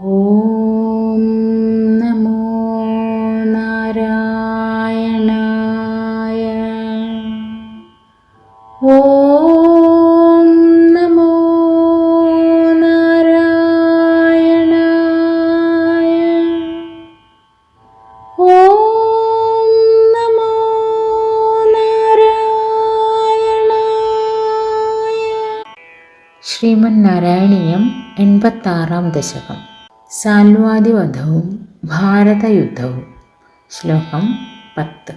ഓം നമോ നാരായണായ. ഓം നമോ നാരായണായ. ഓം നമോ നാരായണായ. ശ്രീമൻ ശ്രീമന്നാരായണീയം എൺപത്താറാം ദശകം. സാൽവാദിവധവും ഭാരതയുദ്ധവും. ശ്ലോകം പത്ത്.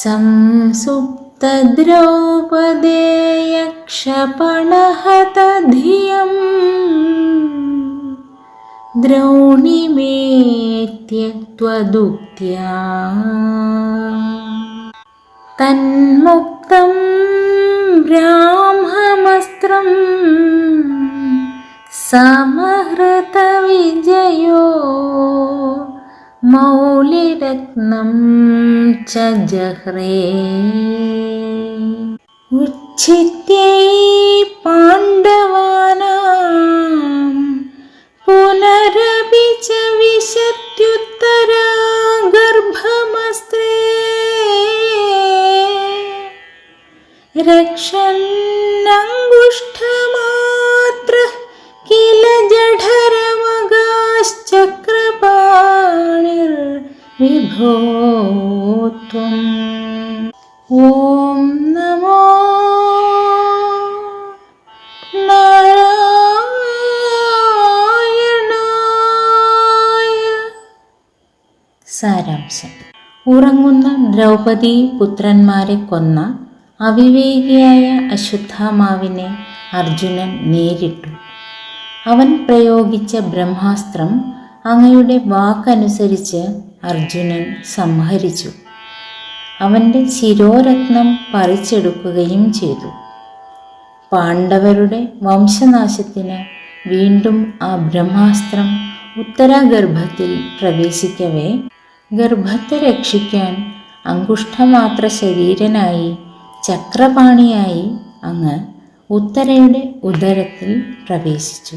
സംസുപ്തദ്രൗപദേയക്ഷപണഹതധിയം ദ്രൗണിമേത്യക്വദുക്ത്യാ തന്മുക്തം ബ്രാഹ്മമസ്ത്രം സമഹൃതവിജയോ മൗലിരത്നം ച ജഹ്രേ ഉച്ഛിത്യൈ പാണ്ഡവാനാം പുനരപി ച വിശത്യുത്തരാ ഗർഭമസ്ത്രേ രക്ഷന്നങ്കുഷ്ഠമാത്ര കില ജഠരമഗാശ്ചക്രപാണിർ വിഭോ നമോ നാരായണായ. സാരാംശം. ഉറങ്ങുന്ന ദ്രൗപദി പുത്രന്മാരെ കൊന്ന അവിവേകിയായ അശ്വത്ഥാമാവിനെ അർജുനൻ നേരിട്ടു. അവൻ പ്രയോഗിച്ച ബ്രഹ്മാസ്ത്രം അങ്ങയുടെ വാക്കനുസരിച്ച് അർജുനൻ സംഹരിച്ചു. അവന്റെ ശിരോരത്നം പറിച്ചെടുക്കുകയും ചെയ്തു. പാണ്ഡവരുടെ വംശനാശത്തിന് വീണ്ടും ആ ബ്രഹ്മാസ്ത്രം ഉത്തരാഗർഭത്തിൽ പ്രവേശിക്കവേ ഗർഭത്തെ രക്ഷിക്കാൻ അങ്കുഷ്ഠമാത്ര ശരീരനായി ചക്രപാണിയായി അങ്ങ് ഉത്തരയുടെ ഉദരത്തിൽ പ്രവേശിച്ചു.